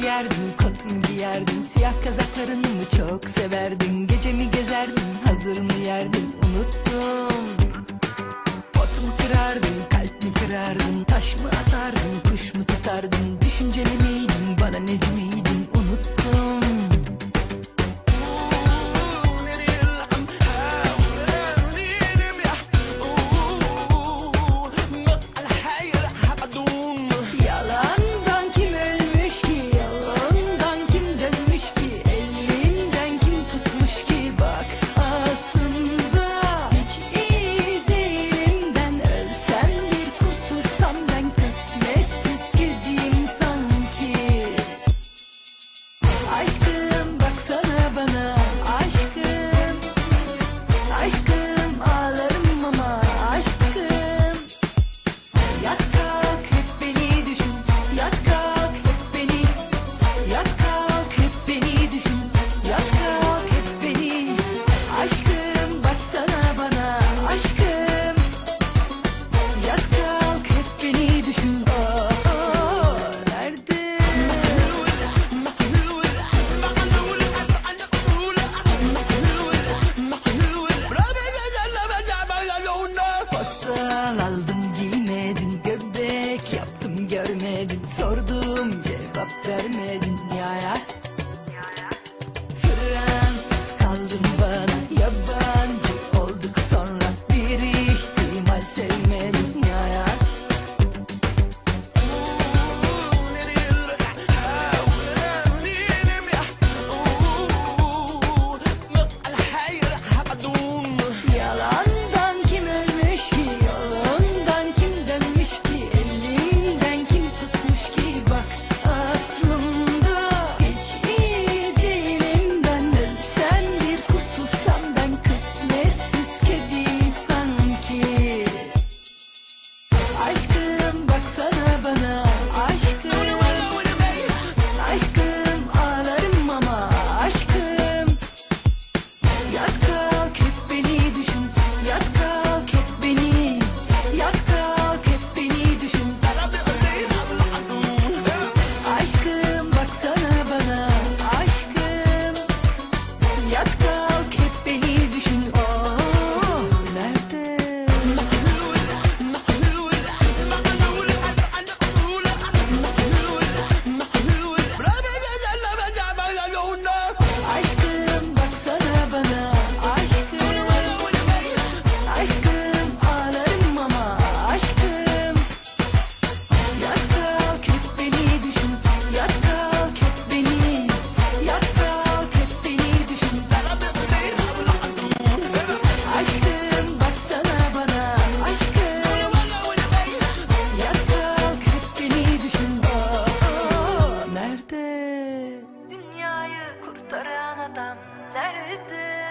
giyerdin, kot mu giyerdin? Siyah kazaklarını mı çok severdin? Gece mi gezerdin, hazır mı yerdin? Unuttum. Pot kırardın, kalp mi kırardın? Taş mı atardın, kuş mu tutardın? Düşünceli miydin, bana ne miydin? masal aldım giymedin Göbek yaptım görmedin. Sordum cevap vermedin. Ya ya. nerede? Dünyayı kurtaran adam nerede?